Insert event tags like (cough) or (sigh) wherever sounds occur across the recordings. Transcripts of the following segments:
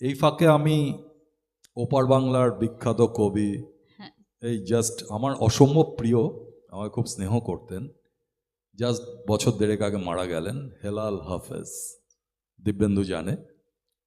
এই ফাঁকে আমি ওপার বাংলার বিখ্যাত কবি হ্যাঁ। এই জাস্ট আমার অসম্ভব প্রিয় আমাকে খুব স্নেহ করতেন। জাস্ট বছর দেড়েক আগে মারা গেলেন হেলাল হাফেজ দিব্যেন্দু জানে।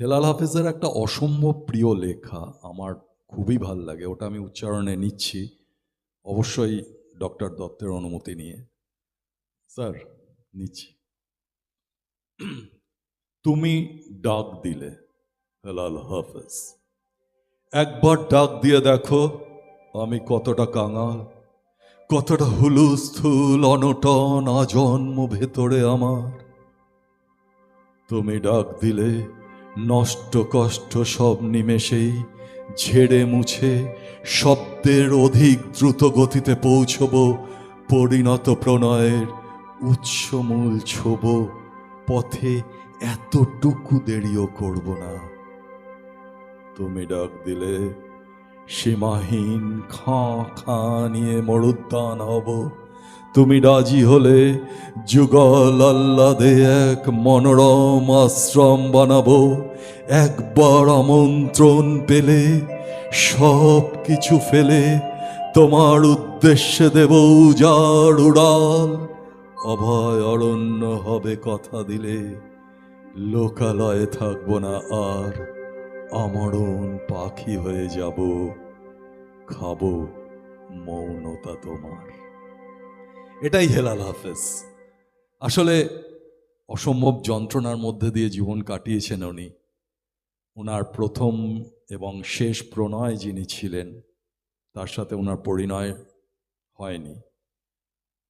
হেলাল হাফেজের একটা অসম্ভব প্রিয় লেখা আমার খুবই ভালো লাগে ওটা আমি উচ্চারণে নিচ্ছি অবশ্যই ডক্টর দত্তের অনুমতি নিয়ে। স্যার নিচ্ছি। তুমি ডাক দিলে। হেলাল হাফেজ। একবার ডাক দিয়ে দেখো, আমি কতটা কাঙাল, কতটা হুলুস্থুল, অনটন, আজন্ম ভেতরে আমার। তুমি ডাক দিলে, নষ্ট কষ্ট সব নিমেষেই ঝেড়ে মুছে, শব্দের অধিক দ্রুত গতিতে পৌঁছব, পরিণত প্রণয়ের উৎসমূল ছোব, পথে এতটুকু দেরিও করব না। তুমি ডাক দিলে, সীমাহীন খাঁ খাঁ নিয়ে মরুদ্যান হব। তুমি রাজি হলে যুগল আহ্লাদে এক মনোরম আশ্রম বানাবো। একবার আমন্ত্রণ পেলে সব কিছু ফেলে তোমার উদ্দেশ্যে দেব উজাড় উড়াল। অভয় অরণ্য হবে কথা দিলে, লোকালয়ে থাকব না আর। আমরণ পাখি হয়ে যাব। খাব মৌনতা তোমার। এটাই হেলাল হাফেজ। আসলে অসম্ভব যন্ত্রণার মধ্যে দিয়ে জীবন কাটিয়েছেন উনি। ওনার প্রথম এবং শেষ প্রণয় যিনি ছিলেন, তার সাথে ওনার পরিণয় হয়নি।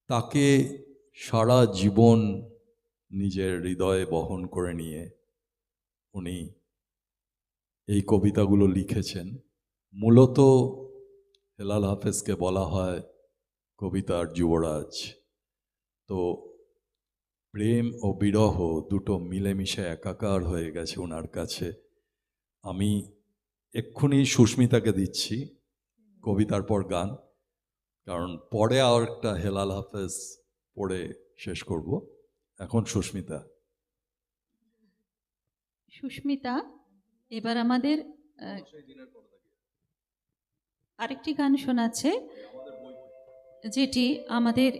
তাকে সারা জীবন নিজের হৃদয়ে বহন করে নিয়ে উনি এই কবিতাগুলো লিখেছেন। মূলত হেলাল হাফেজকে বলা হয় কবিতার যুবরাজ। তো প্রেম ও বিরহ দুটো মিলেমিশে একাকার হয়ে গেছে ওনার কাছে। আমি এক্ষুনি সুস্মিতাকে দিচ্ছি কবিতার পর গান, কারণ পরে আর একটা হেলাল হাফেজ পড়ে শেষ করব। এখন সুস্মিতা। সুস্মিতা এবার আমাদের আরেকটি গান শোনাচ্ছে যেটি আমাদের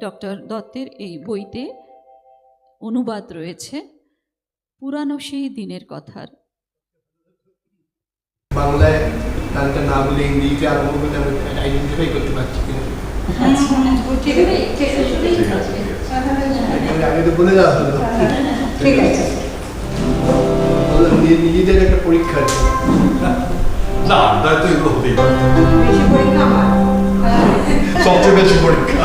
ডক্টর দত্তের এই বইতে অনুবাদ রয়েছে পুরানো সেই দিনের কথার। বাংলায় গানটা না বলে ইংরেজিতে আরম্ভ করলে আমি আইডেন্টিফাই করতে পারছি কিনা। একেবারে তো বলে দেওয়া হলো। ঠিক আছে। নিজেদের একটা পরীক্ষা আছে। না তাই তো এগুলো হতেই পারে। পরীক্ষা সবচেয়ে বেশি পরীক্ষা।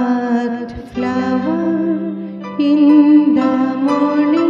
flower in the morning.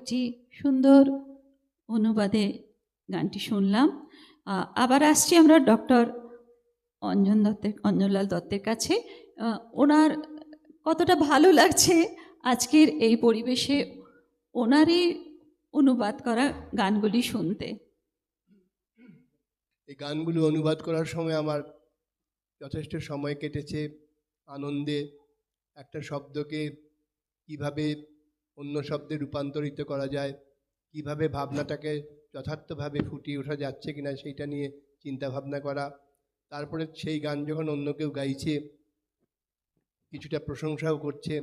একটি সুন্দর অনুবাদে গানটি শুনলাম। আবার আসছি আমরা ডক্টর অঞ্জন দত্তের, অঞ্জনলাল দত্তের কাছে। ওনার কতটা ভালো লাগছে আজকের এই পরিবেশে ওনারই অনুবাদ করা গানগুলি শুনতে। এই গানগুলো অনুবাদ করার সময় আমার যথেষ্ট সময় কেটেছে আনন্দে। একটা শব্দকে কীভাবে অন্য শব্দে রূপান্তরিত করা যায়। কীভাবে ভাবনাটাকে যথার্থভাবে ফুটিয়ে ওঠা যাচ্ছে কিনা সেইটা নিয়ে চিন্তা ভাবনা করা। তারপরে সেই গান যখন অন্য কেউ গাইছে, কিছুটা প্রশংসাও করছে,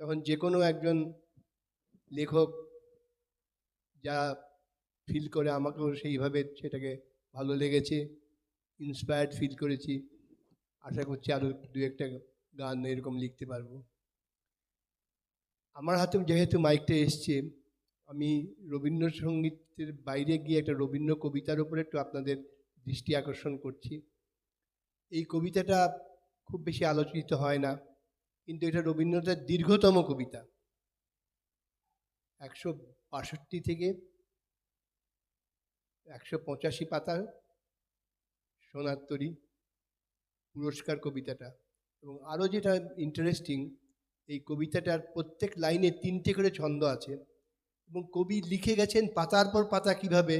তখন যে কোনো একজন লেখক যা ফিল করে, আমাকেও সেইভাবে সেটাকে ভালো লেগেছে ইন্সপায়ার্ড ফিল করেছি, আশা করছি আরও দু একটা গান এরকম লিখতে পারব। আমার হাতে যেহেতু মাইকটা এসছে, আমি রবীন্দ্রসঙ্গীতের বাইরে গিয়ে একটা রবীন্দ্র কবিতার উপরে একটু আপনাদের দৃষ্টি আকর্ষণ করছি। এই কবিতাটা খুব বেশি আলোচিত হয় না, কিন্তু এটা রবীন্দ্রনাথের দীর্ঘতম কবিতা। একশো বাষট্টি থেকে একশো পঁচাশি পাতা সোনার পুরস্কার কবিতাটা। এবং আরও যেটা ইন্টারেস্টিং এই কবিতাটার প্রত্যেক লাইনে তিনটে করে ছন্দ আছে এবং কবি লিখে গেছেন পাতার পর পাতা কীভাবে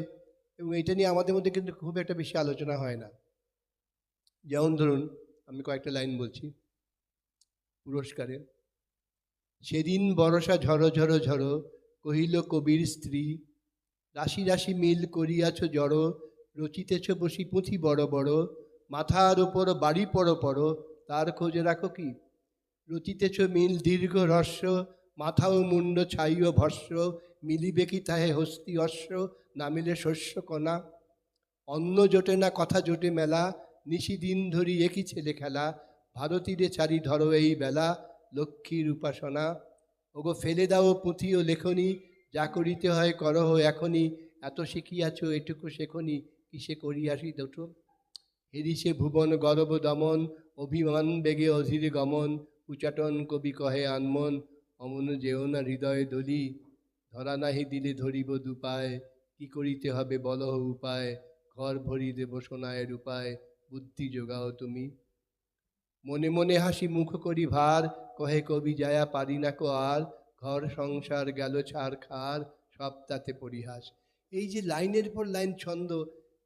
এবং এটা নিয়ে আমাদের মধ্যে কিন্তু খুব একটা বেশি আলোচনা হয় না। যেমন ধরুন, আমি কয়েকটা লাইন বলছি। পুরস্কারে, সেদিন বরসা ঝড়ো ঝড়ো ঝড়ো কহিল কবির স্ত্রী, রাশি রাশি মিল করিয়াছ জড়ো, রচিতেছ বসি পুঁথি বড় বড়, মাথার ওপর বাড়ি পড়ো পড়ো, তার খোঁজে রাখো কি? রচিতেছ মিল দীর্ঘ হ্রস্ব মাথা ও মুন্ড ছাইও ভস্য, মিলিবে কি তাহে হস্তি অশ্ব নামিলে শস্য কণা। অন্ন জোটে না কথা জোটে মেলা, নিশি দিন ধরি একই ছেলে খেলা, ভারতীরে চারি ধরো এই বেলা লক্ষ্মীর উপাসনা ওগো ফেলে দাও পুঁথি ও লেখনি, যা করিতে হয় করহ এখনই এত শিখিয়াছ এটুকু শেখনি, কিসে করিয়াসি দুটো? হেরিছে ভুবন গরব দমন, অভিমান বেগে অধীর গমন উচাটন কবি কহে আনমন, অমন যেও না হৃদয় দলি। ধরা নাহি দিলে ধরিব দুপায়, কি করিতে হবে বলহ উপায়? ঘর ভরি দেব সোনায়ের উপায়, বুদ্ধি যোগাও তুমি। মনে মনে হাসি মুখ করি ভার, কহে কবি যায়া পারি না কো আর ঘর সংসার গেল ছাড় খার, সব তাতে পরিহাস। এই যে লাইনের পর লাইন ছন্দ,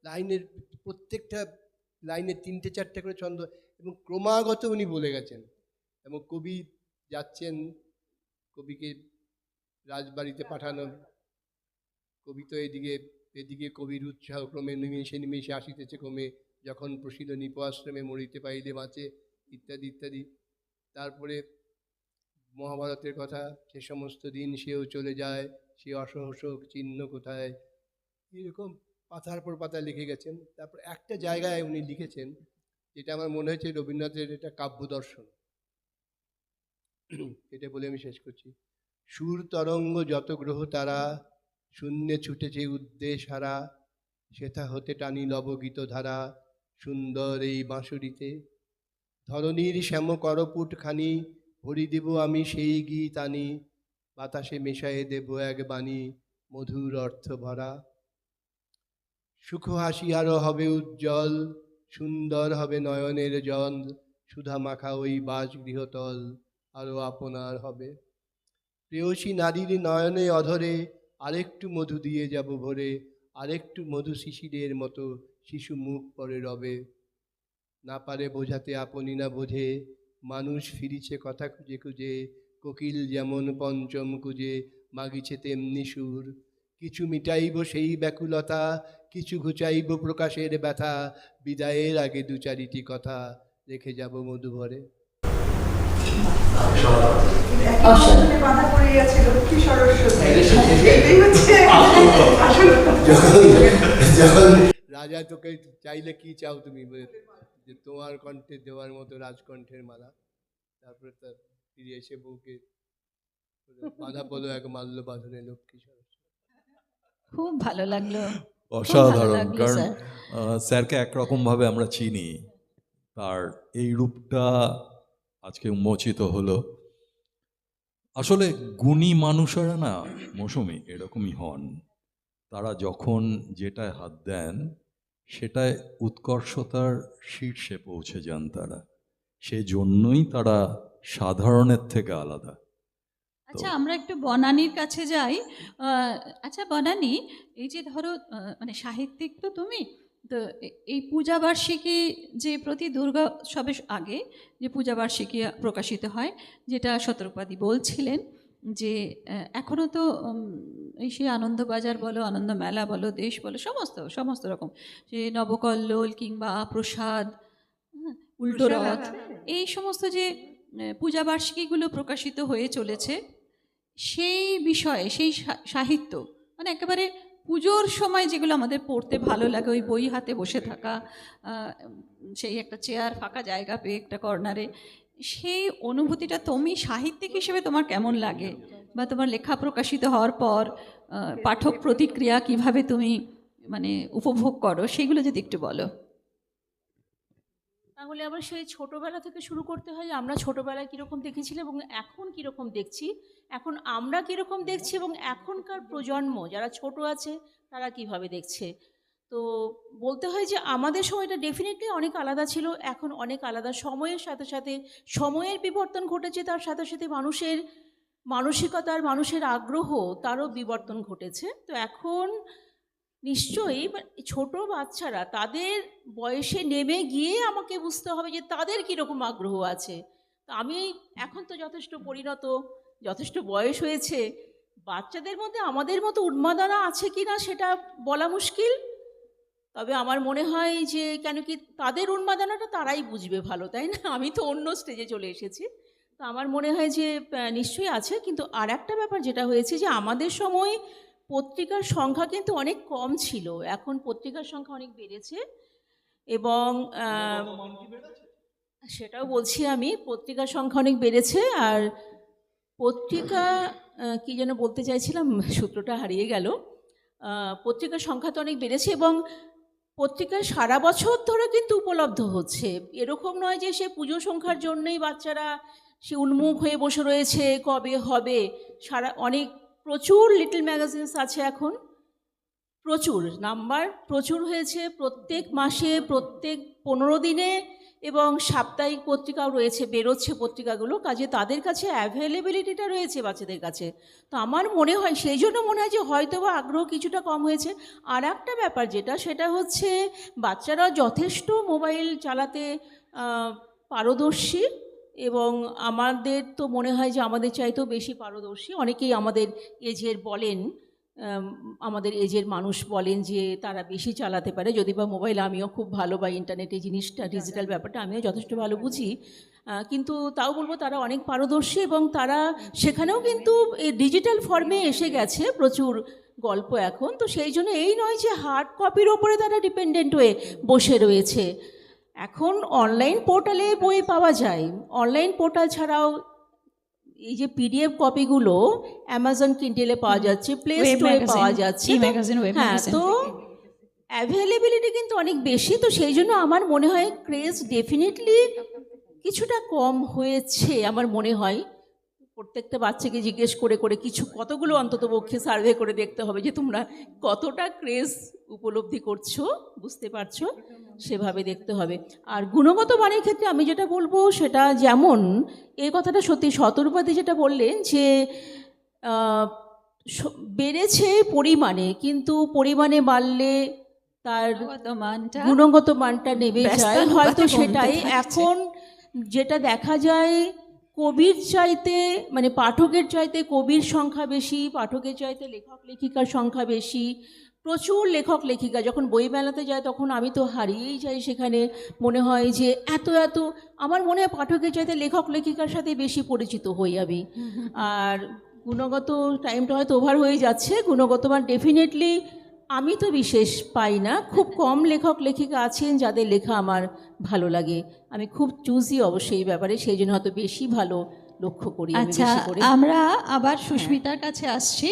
লাইনের প্রত্যেকটা লাইনে তিনটে চারটে করে ছন্দ, এবং ক্রমাগত উনি বলে গেছেন। এবং কবি যাচ্ছেন, কবিকে রাজবাড়িতে পাঠানো কবি তো এদিকে এদিকে কবির উৎসাহ ক্রমে নিমেষে নিমেষে আসিতেছে ক্রমে, যখন প্রসিদ্ধ নিপ আশ্রমে মরিতে পাইলে বাঁচে, ইত্যাদি ইত্যাদি। তারপরে মহাভারতের কথা, সে সমস্ত দিন সেও চলে যায়, সে অসহসক চিহ্ন কোথায়? এরকম পাতার পর পাতা লিখে গেছেন। তারপর একটা জায়গায় উনি লিখেছেন, যেটা আমার মনে হয়েছে রবীন্দ্রনাথের এটা কাব্য দর্শন। (clears throat) এটা বলে আমি শেষ করছি। সুর তরঙ্গ যত গ্রহ তারা, শূন্যে ছুটেছে উদ্দেশ হারা, সেথা হতে টানি লবগীত ধারা সুন্দর এই বাঁশুরিতে। ধরনীর শ্যাম করপুট খানি ভরি দেব আমি সেই গীত আনি, বাতাসে মেশায়ে দেব এক বাণী মধুর অর্থ ভরা। সুখ হাসি আরও হবে উজ্জ্বল, সুন্দর হবে নয়নের জল, সুধা মাখা ওই বাস গৃহতল আরও আপনার হবে। প্রেয়সী নারীর নয়নে অধরে আরেকটু মধু দিয়ে যাব ভরে, আরেকটু মধু শিশিরের মতো শিশু মুখ পরে রবে। না পারে বোঝাতে আপনি না বোঝে, মানুষ ফিরিছে কথা খুঁজে খুঁজে, কোকিল যেমন পঞ্চম কুজে মাগিছে তেমনি সুর। কিছু মিটাইব সেই ব্যাকুলতা, কিছু ঘুচাইব প্রকাশের ব্যথা, বিদায়ের আগে দু চারিটি কথা রেখে যাব মধুভরে অসংখ্য বাধা পড়ে গেছে লক্ষ্মী সরস্বতী এটাই হচ্ছে আসল যখন রাজা তোকে চাইলে কি চাও তুমি? যে তোমার কণ্ঠে দেওয়ার মতো রাজকণ্ঠের মালা। তারপরে তার ফিরে এসে বউকে বাধা পদ এক মাল্য বাঁধনে লক্ষ্মী সরস্বতী। খুব ভালো লাগল। অসাধারণ। কারণ স্যারকে একরকমভাবে আমরা চিনি। তার এই রূপটা আজকে উন্মোচিত হলো। আসলে গুণী মানুষেরা না মৌসুমি, এরকমই হন। তারা যখন যেটায় হাত দেন, সেটায় উৎকর্ষতার শীর্ষে পৌঁছে যান তারা। সেজন্যই তারা সাধারণের থেকে আলাদা। আচ্ছা আমরা একটু বনানীর কাছে যাই। আচ্ছা বনানী, এই যে ধরো মানে সাহিত্যিক তো তুমি তো এই পূজাবার্ষিকী যে প্রতি দুর্গা উৎসবের আগে যে পূজাবার্ষিকী প্রকাশিত হয় যেটা সতর্কবাদী বলছিলেন যে এখনও তো এই সেই আনন্দবাজার বলো আনন্দ মেলা বলো দেশ বলো সমস্ত সমস্ত রকম। যে নবকল্লোল কিংবা প্রসাদ হ্যাঁ, উল্টো রথ এই সমস্ত যে আহ, পূজাবার্ষিকীগুলো প্রকাশিত হয়ে চলেছে সেই বিষয়ে সেই সাহিত্য মানে একেবারে পুজোর সময় যেগুলো আমাদের পড়তে ভালো লাগে, ওই বই হাতে বসে থাকা সেই একটা চেয়ার ফাঁকা জায়গা পেয়ে একটা কর্নারে সেই অনুভূতিটা তুমি সাহিত্যিক হিসেবে তোমার কেমন লাগে? বা তোমার লেখা প্রকাশিত হওয়ার পর পাঠক প্রতিক্রিয়া কীভাবে তুমি মানে উপভোগ করো? সেগুলো যদি একটু বলো। তাহলে আবার সেই ছোটবেলা থেকে শুরু করতে হয় আমরা ছোটবেলায় কীরকম দেখেছিলাম এবং এখন কীরকম দেখছি এখন আমরা কীরকম দেখছি এবং এখনকার প্রজন্ম যারা ছোট আছে তারা কীভাবে দেখছে? তো বলতে হয় যে আমাদের সময়টা ডেফিনেটলি অনেক আলাদা ছিল এখন অনেক আলাদা। সময়ের সাথে সাথে সময়ের বিবর্তন ঘটেছে তার সাথে সাথে মানুষের মানসিকতার মানুষের আগ্রহ তারও বিবর্তন ঘটেছে। তো এখন নিশ্চয়ই ছোট বাচ্চারা তাদের বয়সে নেমে গিয়ে আমাকে বুঝতে হবে যে তাদের কীরকম আগ্রহ আছে। তো আমি এখন তো যথেষ্ট পরিণত, যথেষ্ট বয়স হয়েছে। বাচ্চাদের মধ্যে আমাদের মতো উন্মাদনা আছে কি না সেটা বলা মুশকিল। তবে আমার মনে হয় যে কেন কি তাদের উন্মাদনাটা তারাই বুঝবে ভালো, তাই না? আমি তো অন্য স্টেজে চলে এসেছি। তো আমার মনে হয় যে নিশ্চয়ই আছে। কিন্তু আর একটা ব্যাপার যেটা হয়েছে যে আমাদের সময় পত্রিকার সংখ্যা কিন্তু অনেক কম ছিল। এখন পত্রিকার সংখ্যা অনেক বেড়েছে এবং সেটাও বলছি আমি, পত্রিকার সংখ্যা অনেক বেড়েছে আর পত্রিকা কি যেন বলতে চাইছিলাম, সূত্রটা হারিয়ে গেল। পত্রিকার সংখ্যা তো অনেক বেড়েছে এবং পত্রিকা সারা বছর ধরে কিন্তু উপলব্ধ হচ্ছে। এরকম নয় যে সে পুজো সংখ্যার জন্যই বাচ্চারা সে উন্মুখ হয়ে বসে রয়েছে, কবে হবে, সারা অনেক প্রচুর লিটল ম্যাগাজিনস আছে এখন। প্রচুর, নাম্বার প্রচুর হয়েছে প্রত্যেক মাসে, প্রত্যেক পনেরো দিনে এবং সাপ্তাহিক পত্রিকাও রয়েছে, বেরোচ্ছে পত্রিকাগুলো। কাজে তাদের কাছে অ্যাভেলেবিলিটিটা রয়েছে বাচ্চাদের কাছে। তো আমার মনে হয়, সেই জন্য মনে হয় যে হয়তো বা আগ্রহ কিছুটা কম হয়েছে। আর একটা ব্যাপার যেটা, সেটা হচ্ছে বাচ্চারা যথেষ্ট মোবাইল চালাতে পারদর্শী। এবং আমাদের তো মনে হয় যে আমাদের চাইতেও বেশি পারদর্শী। অনেকেই আমাদের এজের বলেন আমাদের এজের মানুষ বলেন যে তারা বেশি চালাতে পারে। যদি বা মোবাইল আমিও খুব ভালো বা ইন্টারনেটে জিনিসটা ডিজিটাল ব্যাপারটা আমিও যথেষ্ট ভালো বুঝি। কিন্তু তাও বলব তারা অনেক পারদর্শী এবং তারা সেখানেও কিন্তু এই ডিজিটাল ফর্মে এসে গেছে প্রচুর গল্প এখন। তো সেই জন্য এই নয় যে হার্ড কপির ওপরে তারা ডিপেন্ডেন্ট হয়ে বসে রয়েছে। এখন অনলাইন পোর্টালে বই পাওয়া যায়। অনলাইন পোর্টাল ছাড়াও এই যে পিডিএফ কপিগুলো অ্যামাজন কিন্ডেলে পাওয়া যাচ্ছে প্লে স্টোরে পাওয়া যাচ্ছে। হ্যাঁ তো অ্যাভেলেবিলিটি কিন্তু অনেক বেশি তো সেই জন্য আমার মনে হয় ক্রেজ ডেফিনেটলি কিছুটা কম হয়েছে আমার মনে হয়। প্রত্যেকটা বাচ্চাকে জিজ্ঞেস করে করে কিছু কতগুলো অন্তত পক্ষে সার্ভে করে দেখতে হবে যে তোমরা কতটা ক্রেজ উপলব্ধি করছ বুঝতে পারছ? সেভাবে দেখতে হবে। আর গুণগত মানের ক্ষেত্রে আমি যেটা বলব সেটা যেমন এই কথাটা সত্যি শতরূপাতে যেটা বললেন যে বেড়েছে পরিমাণে কিন্তু পরিমাণে বাড়লে তার গুণগত মানটা গুণগত মানটা নেমে যায়। হয়তো সেটাই এখন যেটা দেখা যায় কবির চাইতে মানে পাঠকের চাইতে কবির সংখ্যা বেশি পাঠকের চাইতে লেখক লেখিকার সংখ্যা বেশি প্রচুর লেখক লেখিকা। যখন বই মেলাতে যায় তখন আমি তো হারিয়েই যাই সেখানে। মনে হয় যে এত এত আমার মনে হয় পাঠকের চাইতে লেখক লেখিকার সাথে বেশি পরিচিত হই আমি। আর গুণগত টাইমটা হয়তো ওভার হয়ে যাচ্ছে। গুণগত মান ডেফিনেটলি আমি তো বিশেষ পাই না। খুব কম লেখক লেখিকা আছেন যাদের লেখা আমার ভালো লাগে। আমি খুব চুজি অবশ্যই এই ব্যাপারে সেই জন্য হয়তো বেশি ভালো লক্ষ্য করি আচ্ছা আমরা আবার সুস্মিতার কাছে আসছি।